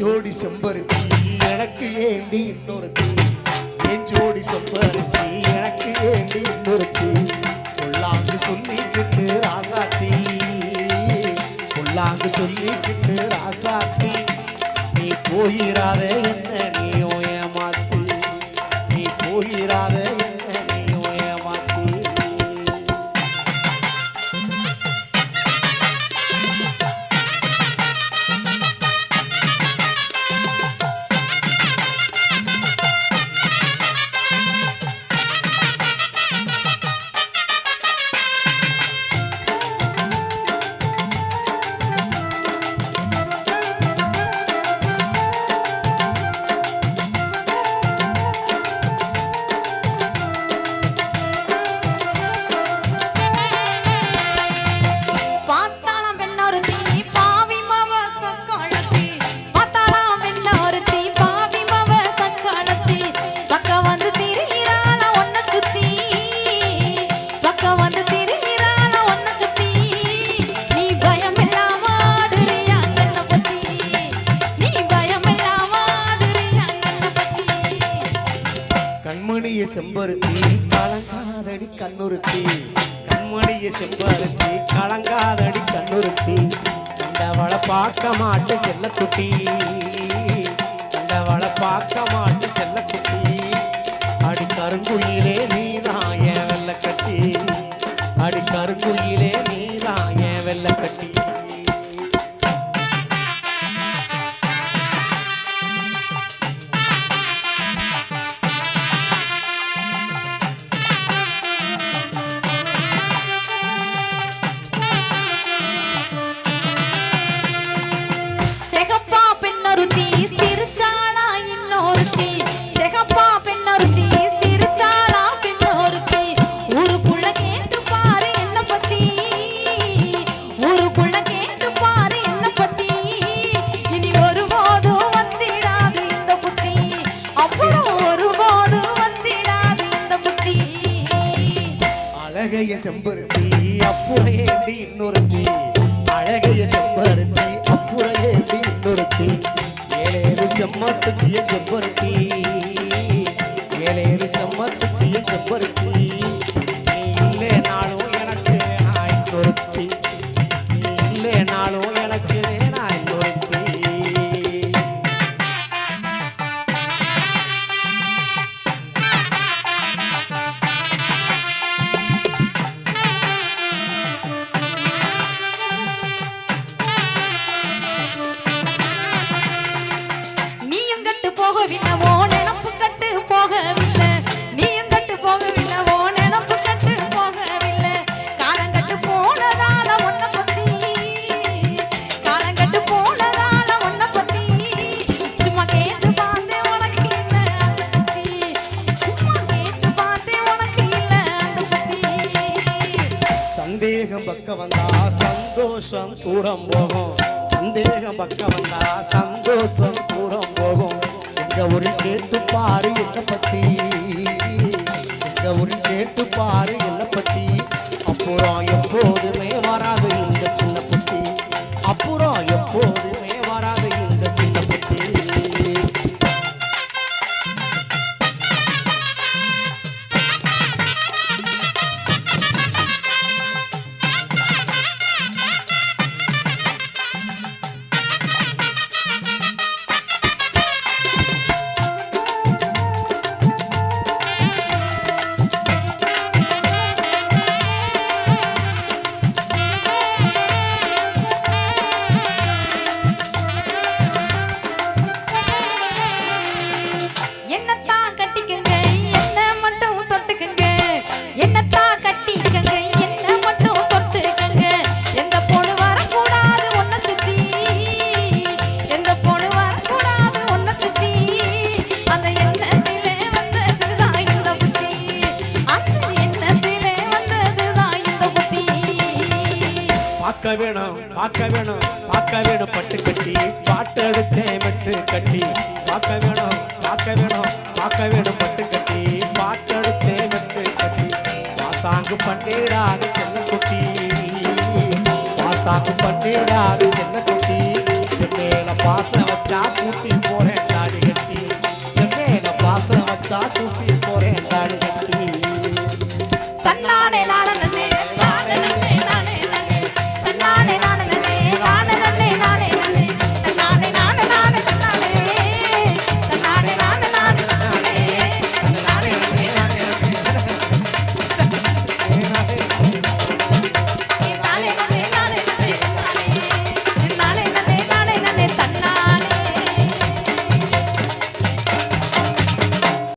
செம்பருத்தி எனக்கு ஏண்டி இன்னொருத்தி? என் ஜோடி செம்பருத்தி எனக்கு ஏண்டி இன்னொருத்தி? பொல்லாங்கு சொல்லிக்கிட்டு ராசாத்தி. பொல்லாங்கு சொல்லிக்கிட்டு ராசாத்தி. நீ போயிராத என்ன நீ ஏமாத்தி. நீ போயிராத என்ன செம்பருத்தி கலங்காதடி கண்ணுறுத்தி. கண்மணிய செம்பருத்தி கலங்காதடி கண்ணுறுத்தி. கண்டவளை பார்க்க மாட்டு செல்லக்குட்டி. கண்டவளை பார்க்க மாட்டு அழகைய செம்பருத்தி அப்புறையேண்டி இன்னொரு சந்தோஷம் தூரம் போகும். சந்தேகம் பக்கம் வந்தா சந்தோஷம் தூரம் போகும். எங்க ஒரு கேட்டு பாரு என்ன பத்தி. எங்க ஒரு கேட்டு பாரு என்ன பத்தி. அப்புறம் எப்போதுமே பார்க்க வேணும் பார்க்க வேணும் பார்க்க வேணும். பட்டு கட்டி பாட்டு எடுத்தேன் மெட்டு கட்டி. பார்க்க வேணும் பார்க்க வேணும் பார்க்க வேணும். பட்டு கட்டி பாட்டு எடுத்தேன் மெட்டு கட்டி. பாசாங்கு பண்ணிடாது செல்ல குட்டி. பாசாங்கு பண்ணிடாது செல்ல குட்டி. மேல பாச வச்சா கூட்டி போறேன் தாடி கட்டி. மேல பாச வச்சா கூட்டி